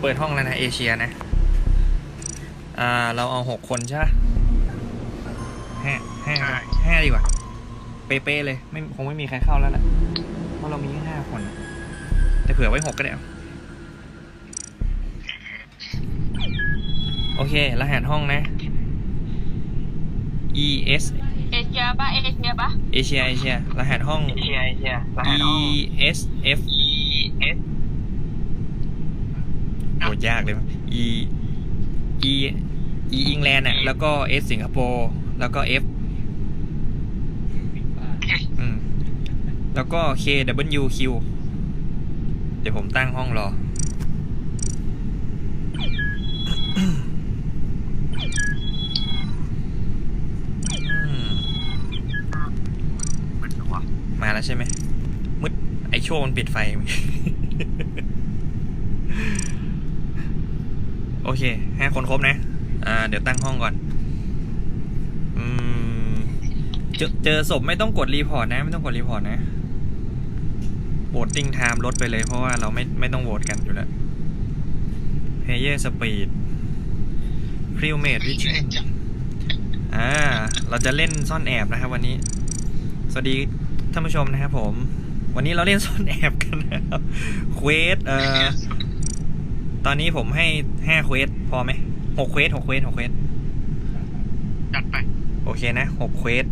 เปิดห้องแล้วนะเอเชียนะ อ่า เราเอาหกคนใช่ปะห้าห้าใช่ห้าดีกว่า เป๊ะๆเลย ไม่คงไม่มีใครเข้าแล้วแหละ เพราะเรามีแค่ห้าคน แต่เผื่อไว้หกก็ได้เอาโอเค รหัสห้องนะ E S เอเชียปะเอเชียปะเอเชียเอเชียรหัสห้องเชียเชียรหัส E ห้อง S F E S โหยากเลย E E E อิงแลนด์อะ แล้วก็ S สิงคโปร์แล้วก็ F อืมแล้วก็ K W Q เดี๋ยวผมตั้งห้องรออืมมันวะมาแล้วใช่ไหมมืดไอโชว์มันปิดไฟ โอเคห้าคนครบนะ อ่า เดี๋ยวตั้งห้องก่อน อืม เจอเจอศพไม่ต้องกดรีพอร์ตนะ ไม่ต้องกดรีพอร์ตนะโหวตติ้งไทม์ลดไปเลยเพราะว่าเราไม่ไม่ต้องโหวตกันอยู่แล้ว Player Speed p r i m a t e Vision อ่า เราจะเล่นซ่อนแอบนะครับวันนี้ สวัสดีท่านผู้ชมนะครับผม วันนี้เราเล่นซ่อนแอบกันนะครับเควสเอ่อ ตอนนี้ผมให้ห้าเควสพอไหมหกเควสหกเควสหกเควสจัดไป โอเคนะหกเควส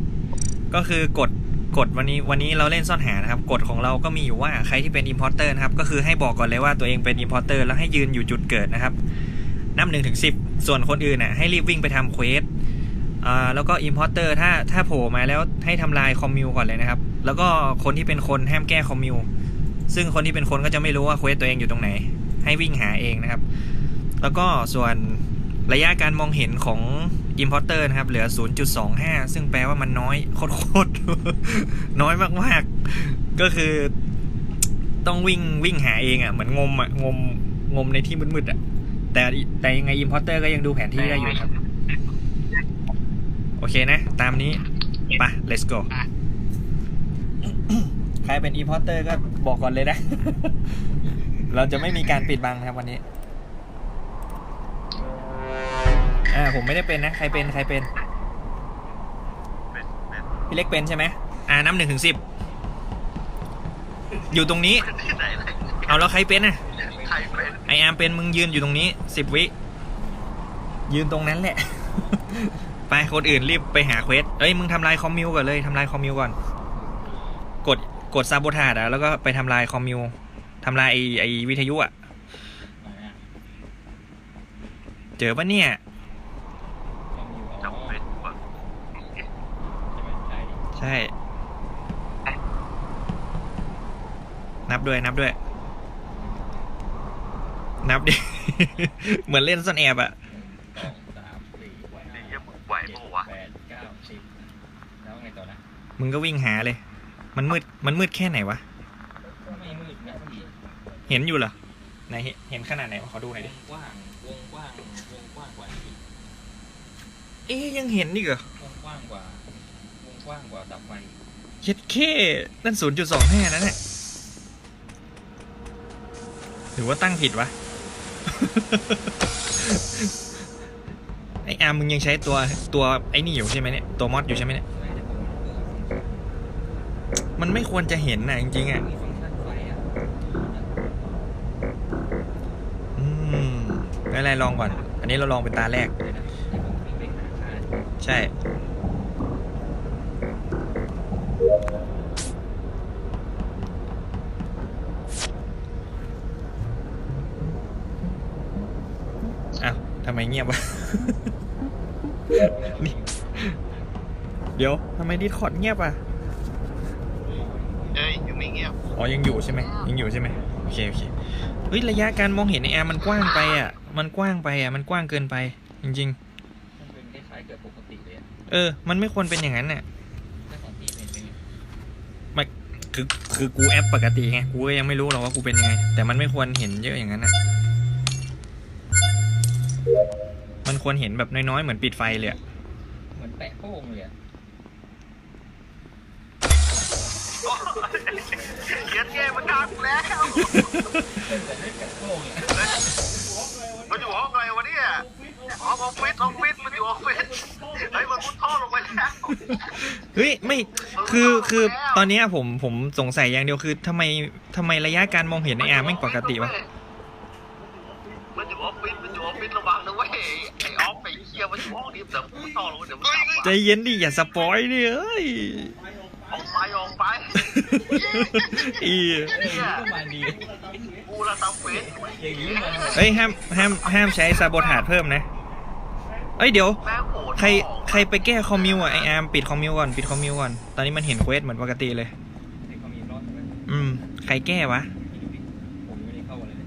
ก็คือกฎกฎวันนี้วันนี้เราเล่นซ่อนหานะครับกฎของเราก็มีอยู่ว่าใครที่เป็นอิ p พอร์เตอร์นะครับ ก็คือให้บอกก่อนเลยว่าตัวเองเป็นอิ p พอร์เตอร์แล้วให้ยืนอยู่จุดเกิดนะครับ นับหนึ่งถึงสิบส่วนคนอื่นน่ะให้รีบวิ่งไปทำเควสอ่าแล้วก็อิ p พอร์เตอร์ถ้าถ้าโผล่มาแล้วให้ทำลายคอมมิวก่อนเลยนะครับ แล้วก็คนที่เป็นคนห้ามแก้คอมมิวซึ่งคนที่เป็นคนก็จะไม่รู้ว่าเควสตัวเองอยู่ตรงไหน ให้วิ่งหาเองนะครับ แล้วก็ส่วนระยะการมองเห็นของ Importer นะครับ เหลือ 0.25 ซึ่งแปลว่ามันน้อยโคตรๆน้อยมากๆ ก็คือต้องวิ่งวิ่งหาเองอะ่ะ เหมือนงมอะ่ะ งมงมในที่มืดๆอะ่ะ แต่แต่ยังไง Importer ก็ยังดูแผนที่ได้อยู่ครับ โอเคนะ ตามนี้ไป let's go อะใครเป็น Importer ก็บอกก่อนเลยนะ เราจะไม่มีการปิดบังนะครับวันนี้ อ่าผมไม่ได้เป็นนะ ใครเป็นใครเป็นเป็นเป็นพี่เล็กเป็นใช่ไหมอ่าน้ำหนึ่งถึงสิบอยู่ตรงนี้ที่ไหนเลยเอาแล้วใครเป็นอะใครเป็นไออาร์มเป็นมึงยืนอยู่ตรงนี้สิบวิ ยืนตรงนั้นแหละ ไปคนอื่นรีบไปหาเควสเอ้ยมึงทำลายคอมมิวก่อนเลยทำลายคอมมิวก่อน กดกดซาโบทาดอะแล้วก็ไปทำลายคอมมิว ทำลายไอไอวิทยุอะ เจอปะเนี่ยจำเป็นว่ะใช่ นับด้วยนับด้วย นับดิ เหมือนเล่นซ่อนแอบอะสองสามสี่ไหวนี่ยังมึงไหวปะวะแปดเก้าสิบแล้วไงต่อนะ มึงก็วิ่งหาเลย มันมืด มันมืดแค่ไหนวะก็ไม่มืดนะพี่ เห็นอยู่เหรอไหนเห็นเห็นขนาดไหนวะขอดูหน่อยดิวงกว้างวงกว้างวงกว้างกว่านี้เอ๊ยยังเห็นอีกเหรอวงกว้างกว่าวงกว้างกว่าดับไฟเช็ดแค่นั่นศูนย์จุดสองห้านั่นแหละหรือว่าตั้งผิดวะไออาร์มมึงยังใช้ตัวตัวไอ้นี่อยู่ใช่ไหมเนี่ยตัวมอดอยู่ใช่ไหมเนี่ยไม่ได้ผมเปิดมันไม่ควรจะเห็นนะจริงๆอะ มีฟังก์ชันไฟอะ อืม ไม่เป็นไรลองก่อน อันนี้เราลองเป็นตาแรกเดี๋ยวนะเดี๋ยวผมวิ่งไปหาค่าใช่ อ้าวทำไมเงียบวะนี่เดี๋ยวทำไมดิสคอร์ดเงียบอะเอ้ยยังไม่เงียบ อ๋อ ยังอยู่ใช่ไหมยังอยู่ใช่ไหมโอเค โอเค เฮ้ย ระยะการมองเห็นในแอร์มันกว้างไปอะ มันกว้างไปอะ มันกว้างเกินไป จริง มันเป็นคล้ายๆเกิดปกติเลยอะๆ เออ มันไม่ควรเป็นอย่างนั้นน่ะถ้าของพี่เป็นเป็นไงไม่คือคือกูแอปปกติไงกูก็ยังไม่รู้หรอกว่ากูเป็นยังไง แต่มันไม่ควรเห็นเยอะอย่างนั้นอะ มันควรเห็นแบบน้อยๆเหมือนปิดไฟเลยอะเหมือนแปะโป้งเลยอะเขียนเกมมาดักแล้วแต่ไม่แปะโป้งเลยันอยู่ห้องอะไรวะเนี่ยห้องออฟฟิศห้องฟิศมันอยู่ออฟฟิศไอ้ยมันมุดท่อลงไปแล้วเฮ้ยไม่คือคือตอนนี้ผมผมสงสัยอย่างเดียวคือทำไมทำไมระยะการมองเห็นในแอร์ไม่ปกติวะมันอยู่ออฟฟิศมันอยู่ออฟฟิศระวังนะเว้ยไอ้ออฟไปเคียมันอยู่ห้องนี้แต่มุดท่อลงเดี๋ยวมันใจเย็นดิอย่าสปอยดิเอ้ยออกไปออกไปอีปนี้ ละทำเฟสอย่างนี้มาเอ้ยห้ามห้ามห้ามใช้ซาโบถาดเพิ่มนะ เอ้ยเดี๋ยว แม่งโหดใครใครไปแก้คอมมิวอะไออาร์มปิดคอมมิวก่อนปิดคอมมิวก่อนตอนนี้มันเห็นเควสเหมือนปกติเลยในความมีรอดใช่ไหมอืม ใครแก้วะผมไม่ได้เข้าอะไรเลย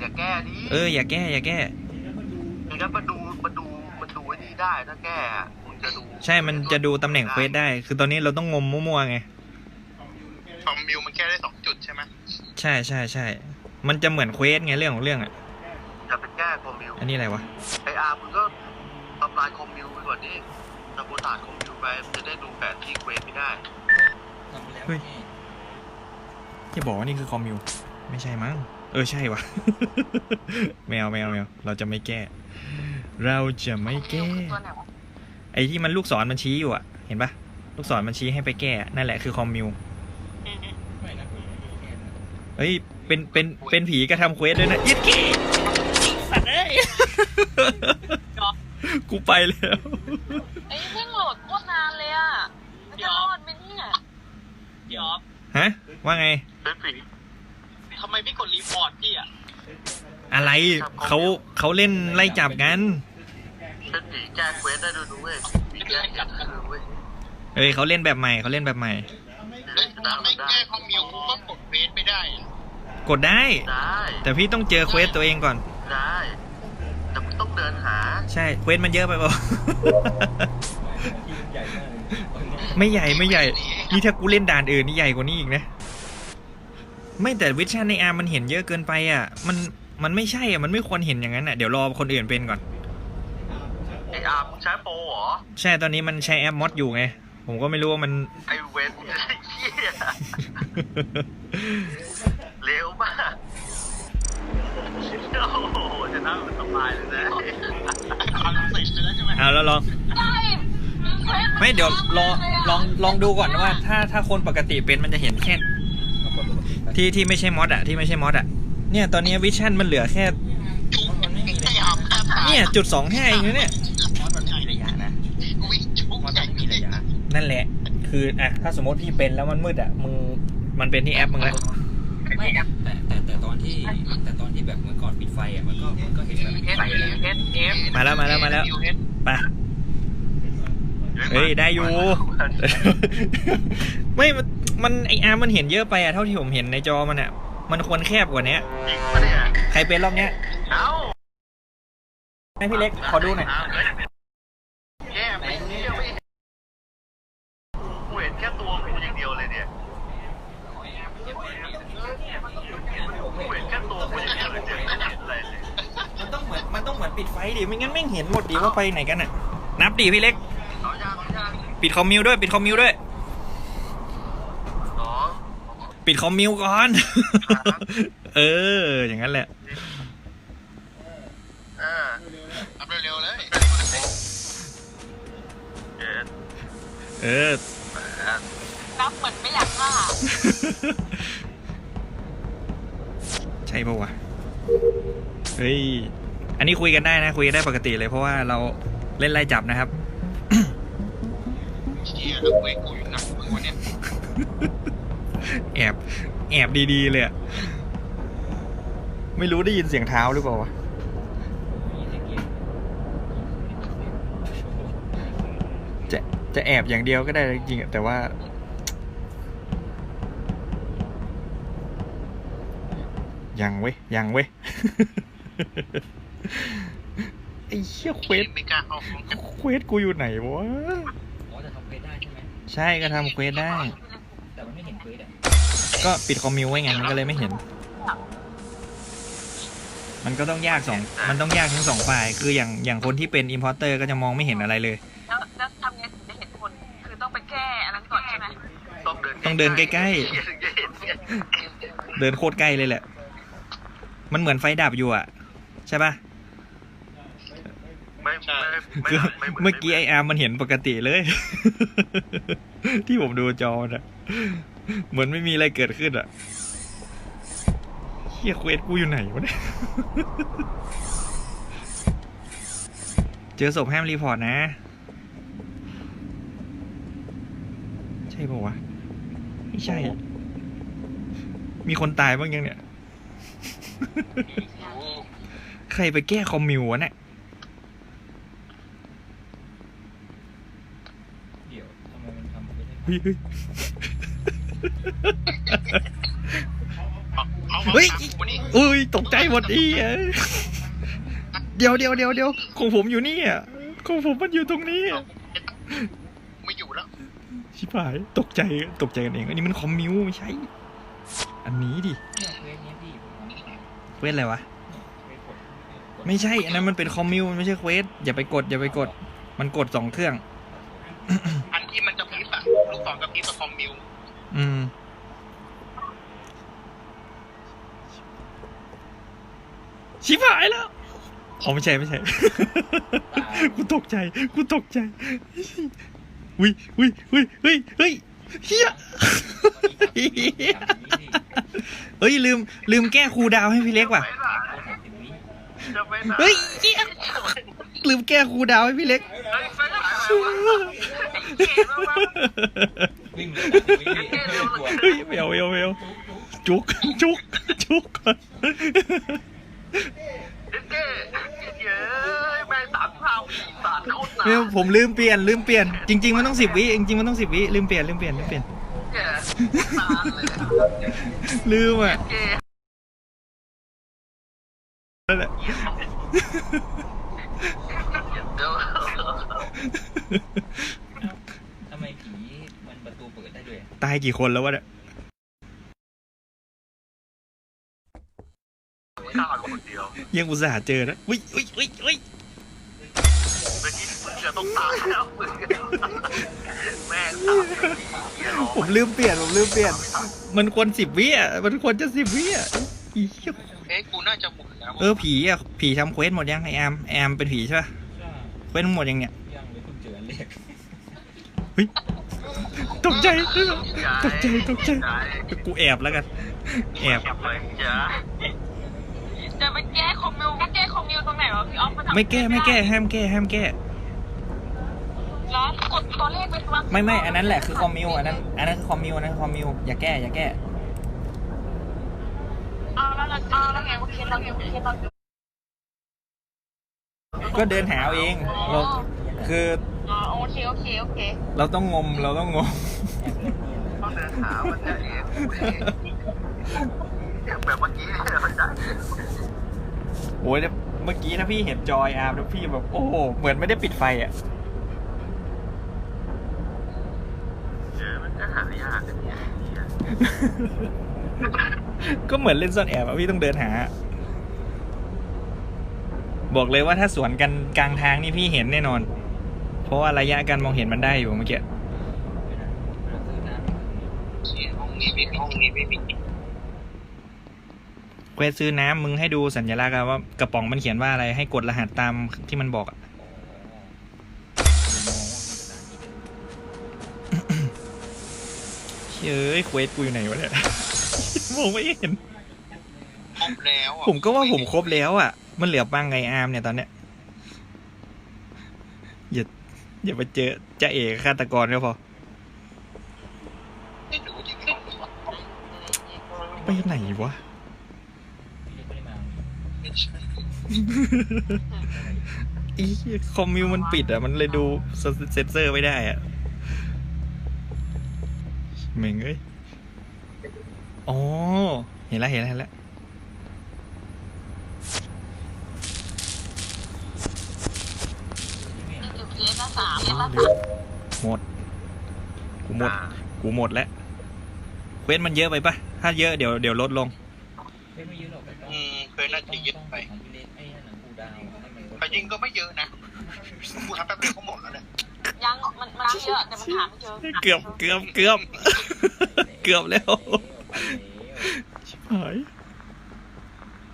อย่าแก้ดิเอออย่าแก้อย่าแก้ อย่างนั้นมันดูมันดูมันดูไอ้นี่ได้ถ้าแก้อะมึงจะดูใช่มันจะดูตำแหน่งเควสได้ คือตอนนี้เราต้องงมมั่วๆไง คอมมิวมันแก้ได้สองจุดใช่ไหมใช่ใช่ใช่มันจะเหมือนเควสไงเรื่องของเรื่องอะจะไปแก้คอมมิวอันนี้อะไรวะไออาร์มึงก็ทำลายคอมมิวไปก่อนดิทำโบตาดคอมมิวไปมันจะได้ดูแผนที่เควสไม่ได้ทำไปแล้วเฮ้ยนี่ที่บอกว่านี่คือคอมมิวไม่ใช่มั้งเออใช่วะแมวแมวแมวเราจะไม่แก้ เราจะไม่แก้ตัวไหนวะไอ้ที่มันลูกศรมันชี้อยู่อะ เห็นปะลูกศรมันชี้ให้ไปแก้ นั่นแหละคือคอมมิว ไม่นะผมไม่ได้แก้นะ เฮ้ย เป็น เป็น เป็นผีกระทำเควสด้วยนะยิดกี้สัตว์เอ้ยกูไปแล้วไอ้แม่งโหลดโคตรนานเลยอะมันจะรอดไหมเนี่ยเดี๋ยวฮะ ว่าไงเป็นผีทำไมไม่กดรีพอร์ตพี่อะ อะไรเขาเขาเล่นไล่จับกันเป็นผีแก้เควสได้ดูดูเว้ยผีแก้จับคือเว้ยเฮ้ยเขาเล่นแบบใหม่เขาเล่นแบบใหม่เล่น ชนะไมมันได้แก้คอมมิวกูก็กดเฟสไม่ได้ กดได้ ได้ แต่พี่ต้องเจอเควสตัวเองก่อน ได้แต่มึงต้องเดินหา ใช่เควสมันเยอะไปเปล่าไม่ใหญ่ไม่ใหญ่ นี่ถ้ากูเล่นด่านอื่นนี่ใหญ่กว่านี้อีกนะ ไม่แต่วิชั่นในอาร์มันเห็นเยอะเกินไปอะ มันมันไม่ใช่อะ มันไม่ควรเห็นอย่างนั้นอะ เดี๋ยวรอคนอื่นเป็นก่อนไออาร์มึงใช้โปรเหรอ ใช่ตอนนี้มันใช้แอปมอดอยู่ไง ผมก็ไม่รู้ว่ามันไอเวนเยเร็วมากโอ้โหจะนั่งสบายเลยนะทำเสร็จไปแล้วใช่ไหมเอาแล้วลองได้เควสนไม่เดี๋ยวลองนานลองลองดูก่อนว่า ถ้าถ้าคนปกติเป็นมันจะเห็นแค่เอากดปกติไปที่ที่ไม่ใช่มอดอะที่ไม่ใช่มอดอะเนี่ยตอนนี้วิชั่นมันเหลือแค่มันไม่มีระไอ้ยะอาร์มแค่ตายเนี่ยจุดสองห้าเองนะเนี่ยมอสมันไม่มีระยะนะวิ่งจุกมอสมันไม่มีระยะนั่นแหละ คืออะถ้าสมมติพี่เป็นแล้วมันมืดอะมึงมันเป็นที่แอปมึงแล้วไม่แต่แต่แต่ตอนที่แต่ตอนที่แบบเมื่อก่อนปิดไฟอะมันก็มันก็เห็นแบบเอสไฟแล้วเอสเอสมาแล้วมาแล้วมาแล้วเอสไปเฮ้ยได้อยู่ ไม่มันมันไออาร์มันเห็นเยอะไปอะเท่าที่ผมเห็นในจอมันอะมันควรแคบกว่านี้จริงปะเนี่ยใครเป็นรอบเนี้ยเอ้าให้พี่เล็กขอดูหน่อย แย่ไม่เที่ยวไม่กูเห็นแค่ตัวกูอย่างเดียวเลยเนี่ยกูเห็นแค่ตัวกูอย่างเดียวเลยเนี่ยไม่เห็นอะไรเลย มันต้องเหมือนมันต้องเหมือน ปิดไฟดิไม่งั้นแม่งเห็นหมดดิว่าไปไหนกันอะนับดิพี่เล็กเอายางเอายางปิดคอมมิวด้วย ปิดคอมมิวด้วย สองปิดคอมมิวก่อนครับเออ อย่างนั้นแหละเออทำเร็วๆเลยเจ็ดเออ แปดนับเหมือนไม่อยากฆ่าใช่ปะวะ เฮ้ย อันนี้คุยกันได้นะ คุยกันได้ปกติเลยเพราะว่าเราเล่นไล่จับนะครับเชี่ยแล้วเว้ยกูอยู่หนักมึงวะเนี่ยแอบแอบดีๆเลยอะไม่รู้ได้ยินเสียงเท้าหรือเปล่าวะมีเสียงเกมจะจะแอบอย่างเดียวก็ได้จริงๆอะแต่ว่า ยังเว้ยยังเว้ย ไอ้เชี่ยเควสไม่กล้าเข้าห้องกันเควสกูอยู่ไหนวะอ๋อจะทำเควสได้ใช่ไหมใช่ก็ทำเควสได้ แต่มันไม่เห็นเควสอะก็ปิดคอมมิวไว้ไงมันก็เลยไม่เห็น มันก็ต้องยากสองมันต้องยากทั้งสองฝ่ายคืออย่างอย่างคนที่เป็นอิมพอร์เตอร์ก็จะมองไม่เห็นอะไรเลย แล้วแล้วทำไงถึงจะเห็นคนคือต้องไปแก้อันนั้นก่อนใช่ไหมต้องเดินต้องเดินใกล้ๆๆถึงจะเห็นเนี่ยเดินโคตรใกล้เลยแหละ มันเหมือนไฟดับอยู่อะ ใช่ปะ ไม่ไม่ไม่ไม่คือไม่หนเมื่อกี้ไออาร์มมันเห็นปกติเลย ที่ผมดูจอน่ะ เหมือนไม่มีอะไรเกิดขึ้นอะเฮียเควสกูอยู่ไหนวะเนี่ยเจอศพห้ามรีพอร์ตนะ ใช่ปะวะ ไม่ใช่ มีคนตายบ้างยังเนี่ย ใครไปแก้คอมมิววะเนี่ย เดี๋ยวทำไมมันทำไม่ได้ เฮ้ยเฮ้ยอุ้ยตกใจหมดอีเดี๋ยวเดี๋ยวเดี๋ยวเดี๋ยวของผมอยู่นี่อะของผมมันอยู่ตรงนี้ไม่อยู่แล้วชิบหายตกใจตกใจกันเองอันนี้มันคอมมิวไม่ใช่อันนี้ดิเควสเนี้ยพี่ผมทอะไรวะไม่ใช่ อันนั้นมันเป็นคอมมิวมันไม่ใช่เควสอย่าไปกดอย่าไปกด มันกดสองเครื่อง อัน ที่มันจะพริบอะลูกศรกับพริบกับคอมมิวอืม ชิบหายแล้วอ๋อไม่ใช่ไม่ใช่ กูตกใจ กูตกใจวิวิวิเฮ้ยเฮ้ยเฮียเฮ้ยลืม ลืมแก้ครูลดาวน์ให้พี่เล็กว่ะจะไปไหนเฮ้ยเหี้ยลืมแก้ครูลดาวน์ให้พี่เล็กเฮ้ยไปไหน วะไอ้เหี้ยแล้ววะวิ่งเลยวิ่งเลยกลัวเฮ้ยเมวเมวเมวจุกจุกจุกก่อนเจ๊เจ๊เย้ยแม่งสามเท่าอีสานโคตรหนาเมวผมลืมเปลี่ยนลืมเปลี่ยนจริง ๆ มันต้องสิบวิจริงๆมันต้องสิบวิลืมเปลี่ยนลืมเปลี่ยนลืมเปลี่ยนแก่นานเลยอะลืมอะ เจ๊ นั่นแหละ เดี๋ยว ทำไมผีมันประตูเปิดได้ ด้วยตายกี่คนแล้ววะเนี่ยข้าวคนเดียวยังอุตส่าห์เจอนะวิวิวิวิเมื่อกี้มึงจะต้องตายแล้วมึงแม่งสามเหี้ยหรอผมลืมเปลี่ยนผมลืมเปลี่ยน มันควรสิบวิอะมันควรจะสิบวิอะอีเหี้ยเอ๊ะกูน่าจะหมดแล้วเออผีอะผีทำเควสหมดยังไอแอมไอแอมเป็นผีใช่ป่ะใช่เควสหมดยังเนี่ยยังเลยเพิ่งเจออันแรกเฮ้ย ตกใจตกใจตกใจกูแอบแล้วกัน แอบแอบเลยจ้าจะไปแก้คอมมิวไม่แก้คอมมิวตรงไหนวะพี่ออฟมาทำไม่แก้ไม่แก้ห้ามแก้ห้ามแก้ร้อนกดตัวเลขไปวางไม่ไม่อันนั้นแหละคือคอมมิวอันนั้นอันนั้นคือคอมมิวอันนั้นคือคอมมิวอย่าแก้อย่าแก้เอาแล้วเราเอาแล้วไงโอเคเราไงโอเคเราก็เดินหาเอาเองเราคืออ๋อโอ เคโอเคโอเคเราต้องงมเราต้องงมต้องเดินหามันจะเองแบบเมื่อกี้เนี่ยมันจะโอ้ยเมื่อกี้นะพี่เห็นจอยอาร์มแล้วพี่แบบโอ้โหเหมือนไม่ได้ปิดไฟอะเจอมันจะหายากเนี่ยก็เหมือนเล่นซ่อนแอบอะพี่ต้องเดินหา บอกเลยว่าถ้าสวนกันกลางทางนี่พี่เห็นแน่นอน เพราะว่าระยะการมองเห็นมันได้อยู่เมื่อกี้ห้องนี้ไม่มีห้องนี้ไม่มีเควสซื้อน้ำมึงให้ดูสัญลักษณ์อะว่ากระป๋องมันเขียนว่าอะไรให้กดรหัสตามที่มันบอกอะเฮ้ยเควสกูอยู่ไหนวะเนี่ยมองไม่เห็น ครบแล้วอะผมก็ว่าผมครบแล้วอะ มันเหลือปังไงอาร์มเนี่ยตอนเนี้ยอย่า อย่าไปเจอจะเอกฆาตกรก็พอไม่รู้จริงๆหรอไปไหนวะอีคอมมิวมันปิดอะ มันเลยดูเซนเซอร์ไม่ได้อะเหม่งเอ้ย อ๋อ เห็นแล้วเห็นแล้วเห็นแล้ว อยู่เคสละสามเคสละ เดี๋ยว หมด กูหมด กูหมดแล้วเควสมันเยอะไปปะถ้าเยอะเดี๋ยวเดี๋ยวลดลงไม่ไม่เยอะหรอกแต่ต้องอืมเคยน่าจะเยอะไปของพี่เล็กไอ้นั่นน่ะกูดาวให้มันลดแต่จริงก็ไม่เยอะนะกูทำแป๊บเดียวก็หมดแล้วเนี่ยยังมันมันเยอะแต่มันหาไม่เจอเกือบเกือบเกือบเกือบแล้วไปแล้วชิบหาย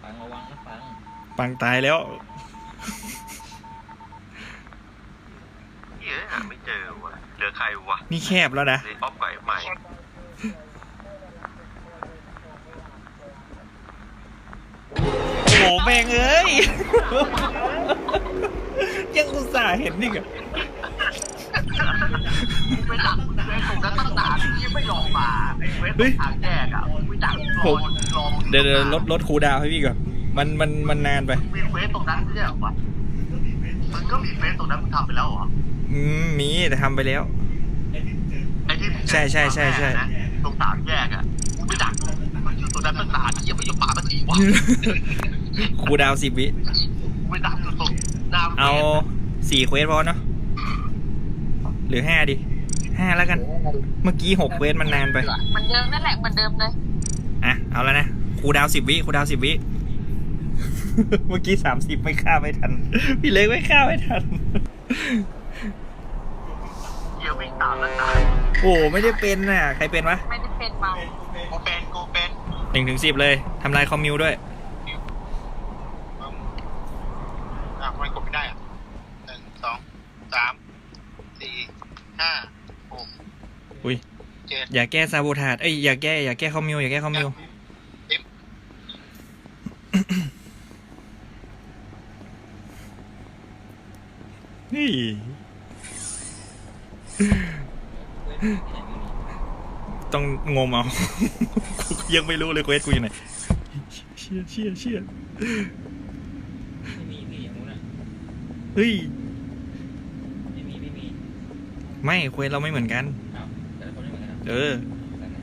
ฟังระวังนะฟังปังตายแล้ว ใครวะนี่แคบแล้วนะเดย์ออฟไก่ใหม่โอ้โหแม่งเอ้ย ยังอุตส่าห์เห็นนี่กอะไปดักเวสตรงนั้นตั้งนานที่ไม่ยอมมาไอ้เวสตรงทางแยกอะไปดักรอรอเดี๋ยวเดี๋ยวลดลดคูลดาวน์ให้พี่ก่อน มันมันมันนานไปมีเวสตรงนั้นไม่ใช่เหรอวะมันก็มีเวสตรงนั้นมึงทำไปแล้วเหรอ อืม มีแต่ทำไปแล้วไอ้ที่ ใช่ใช่ใช่ใช่นะตรงสามแยกอะกูไปดักมันอยู่ตรงนั้นตั้งนานที่ยังไม่ยอมมาสักทีวะคูลดาวสิบวิกูไปดักอยู่ตรงหน้าเอาสี่เควสพอเนาะหรือห้าดิห้าแล้วกัน เมื่อกี้หกเควสมันนานไปเหมือนเดิมนั่นแหละเหมือนเดิมเลยอะเอาแล้วนะครูดาวสิบวิครูดาวสิบวิเมื่อกี้สามสิบไม่ฆ่าไม่ทัน พี่เล็กไม่ฆ่าไม่ทันเยี่ยวิ่งตามตั้งนาน โอ้ไม่ได้เป็นน่ะ ใครเป็นวะไม่ได้เป็นมากูเป็นกูเป็นหนึ่งถึงสิบเลยทำลายคอมมิวด้วยอืมอะทำไมกดไม่ได้อะหนึ่งสองสามสี่ห้าหกอุ้ยเจ็ดอย่าแก้ซาบูทาดเอ้ยอย่าแก้อย่าแก้คอมมิวอย่าแก้คอมมิว สิบ นี่ ต้อ งงมเอากูยังไม่รู้เลยเควสกูอยู่ไหนเชี่ยเชี่ยเชี่ยไม่มีพี่อย่างนู้นอะเฮ้ยไม่มีไม่มีไม่เควสเราไม่เหมือนกันอ้าวแต่ละคนไม่เหมือนกันนะเออ แล้วไง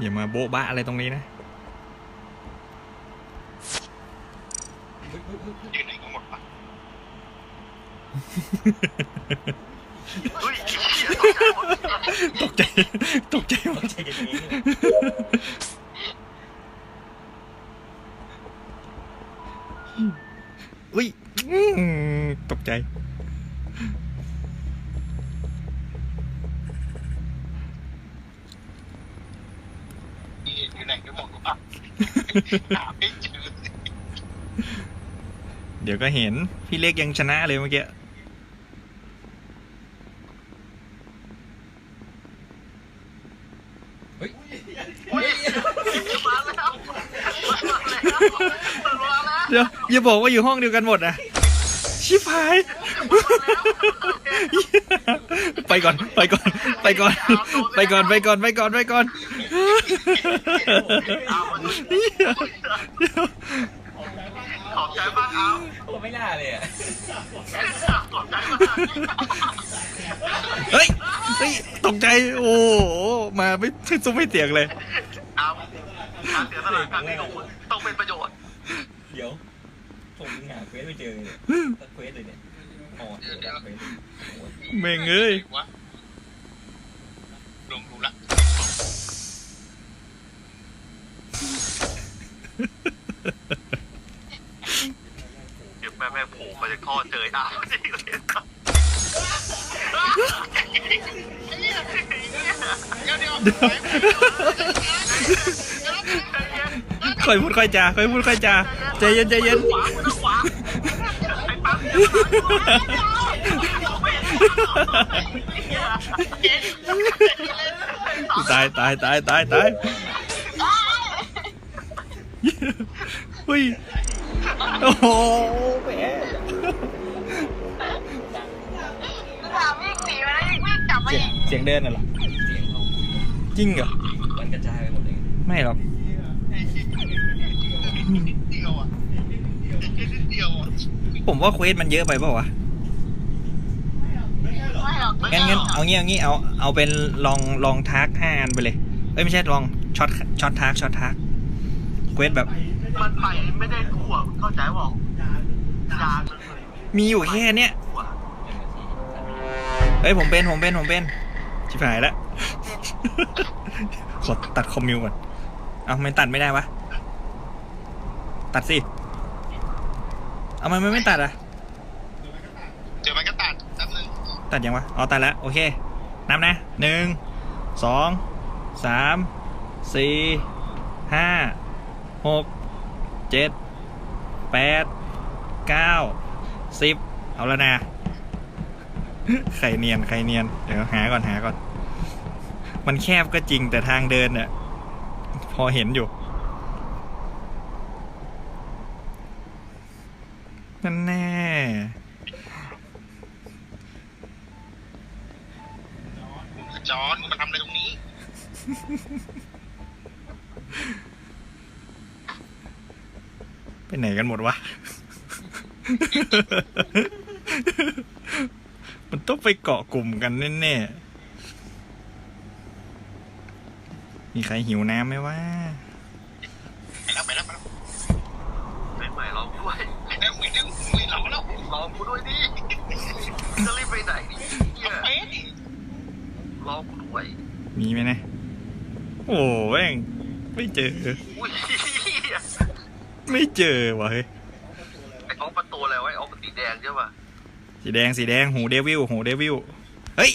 อย่ามาโบ๊ะบ้าอะไรตรงนี้นะยืนไหนก็หมดปะตกใจ เดี๋ยวก็เห็น พี่เล็กยังชนะเลยเมื่อกี้เฮ้ยอุ้ยมาแล้วมาแล้วมาแล้วเดี๋ยวอย่าบอกว่าอยู่ห้องเดียวกันหมดนะชิบหาย ไปก่อนไปก่อน ไปก่อน ไปก่อนไปก่อนไปก่อนไปก่อนเอามาดู ขอบใจมากเอาโอ้ไม่น่าเลยอะขอบใจมากเฮ้ยเฮ้ยตกใจโอ้โหมาไม่ซุ้มไม่เสียงเลยเอาการเสียสละครั้งนี้ของมึงต้องเป็นประโยชน์ เดี๋ยว ผมยังหาเควสไม่เจอเลยตัดเควสเลยเนี่ยอ๋อเดี๋ยวเดี๋ยวเควสโอ้ยเม่งเอ้ย วะลงดูละ เดี๋ยวแม่แม่โผล่มาจากท่อ เจออ้าวจริงเลยเดี๋ยวเดี๋ยวค่อยพูดค่อยจาค่อยพูดค่อยจาใจเย็นใจเย็นขวาขวาไอ้ปั๊มตายตายตายตายตายเฮ้ยโอ้ เสียอีงกเสียงเดินน่ะเหรอเสียงเขาจริงเหรอ มันกระจายไปหมดเลยไม่หรอกนิดเดียวอะนิดเดียวอะผมว่าเควสมันเยอะไปเปล่าวะ ไม่หรอกงั้นงั้นเอางี้เอางี้เอาเอาเป็นลองลองทักห้าอันไปเลย เอ้ยไม่ใช่ลองช็อตช็อตทักช็อตทักเควสแบบ มันไปไม่ได้ทั่วเข้าใจบอกยางมันมีอยู่แค่เนี้ยทั่วเอ้ยผมเป็นผมเป็นผมเป็น ชิบหายแล้ว ขอตัดคอมมิวก่อน เอาไม่ตัดไม่ได้วะ ตัดสิ เอามันไม่ตัดอะ เดี๋ยวมันก็ตัดแป๊บนึงตัดยังวะ อ๋อตัดแล้ว โอเค นับนะ หนึ่ง สอง สาม สี่ ห้า หก เจ็ด แปด เก้า สิบ เอาแล้วนะ ใครเนียนใครเนียน เดี๋ยวหาก่อนหาก่อน มันแคบก็จริงแต่ทางเดินเนี่ยพอเห็นอยู่ นั่นแน่จอนมึงมาทำอะไรตรงนี้ ไปไหนกันหมดวะมัน ต้องไปเกาะกลุ่มกันแน่ๆ มีใครหิวน้ำไหมวะไปแล้วไปแล้วไปแล้วไม่ใหม่รอกูด้วยไปแล้วไปแล้วไม่รอแล้วรอกูด้วยดิจะรีบไปไหนดิเหี้ยเป๊ะรอกูด้วยมีไหมนะ โอ้แม่งไม่เจออุ้ยเหี้ยไม่เจอวะเฮ้ยไอ้ออฟประตูอะไรวะไอ้ออฟมันสีแดงใช่ป่ะ สีแดงสีแดงหูเดวิลหูเดวิลเฮ้ย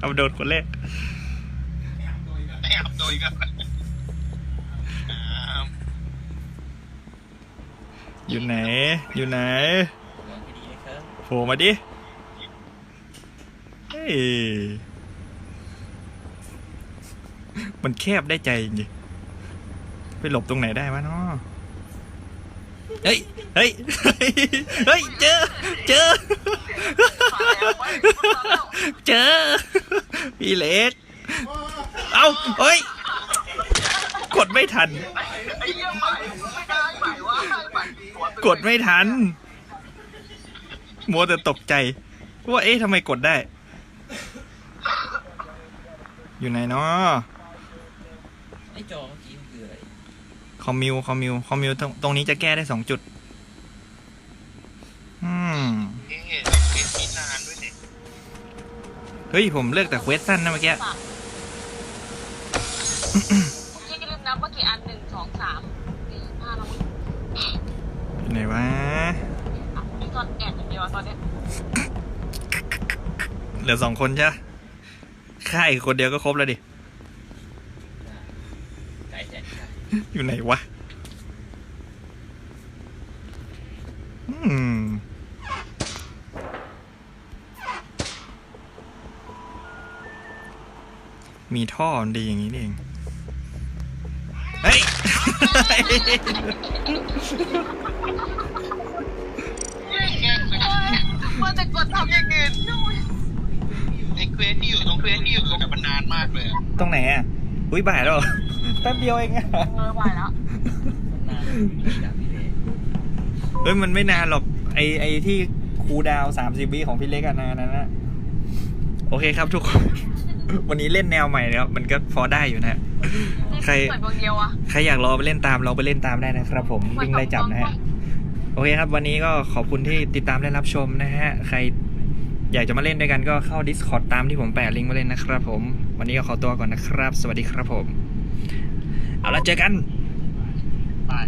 เอาโดนคนแรกแอบโดยกันอ่าอยู่ไหน อยู่ไหนระวังให้ดีนะครับโผล่มาดิเฮ้ยมันแคบได้ใจจริงๆไปหลบตรงไหนได้วะเนาะ เฮ้ย เฮ้ย เฮ้ย เจอ เจอ เจอ พี่เล็ก เอาเฮ้ย กดไม่ทัน กดไม่ทัน มัวแต่ตกใจ ว่าเอ๊ะทำไมกดได้ อยู่ไหนเนาะไอ้จอเมื่อกี้ คืออะไรคอมมิวคอมมิวคอมมิวตรงตรงนี้จะแก้ได้สองจุด อืมเอ๊ะเอ๊ะมีนานด้วยเนี่ยเฮ้ย ผมเลือกแต่เควสสั้นนะเมื่อกี้เมื่อกี้ลืมนับว่ากี่อันหนึ่งสองสามสี่ห้าแล้วมั้งอยู่ไหนวะ อะนี่ตอนแอบอย่างเดียวอะตอนเนี้ยเหลือสองคนใช่ปะค่าอีกคนเดียวก็ครบแล้วดิ ไก่แจกไก่ อยู่ไหนวะ อืม มีท่อดีอย่างนี้นี่เอง เฮ้ยเมื่อจะกดทำอย่างอื่นไอ้เควสที่อยู่ตรงเควสที่อยู่กับมันนานมากเลยอะตรงไหนอะ อุ้ยบ่ายแล้วเหรอ แป๊บเดียวเองอะเออไหวแล้วมันนานมีดับพี่เล็กเฮ้ยมันไม่นานหรอกไอไอที่คูลดาวสามสิบวิของพี่เล็กอะนานนั้นนะโอเคครับทุกคน วันนี้เล่นแนวใหม่แล้วมันก็พอได้อยู่นะฮะใครเปิดวงเดียวอะใครอยากรอไปเล่นตามเราไปเล่นตามได้นะครับผมวิ่งไล่จับนะฮะโอเคครับ วันนี้ก็ขอบคุณที่ติดตามและรับชมนะฮะ ใครอยากจะมาเล่นด้วยกันก็เข้า Discord ตามที่ผมแปะลิงก์มาเล่นนะครับผม วันนี้ก็ขอตัวก่อนนะครับ สวัสดีครับผม เอาละเจอกัน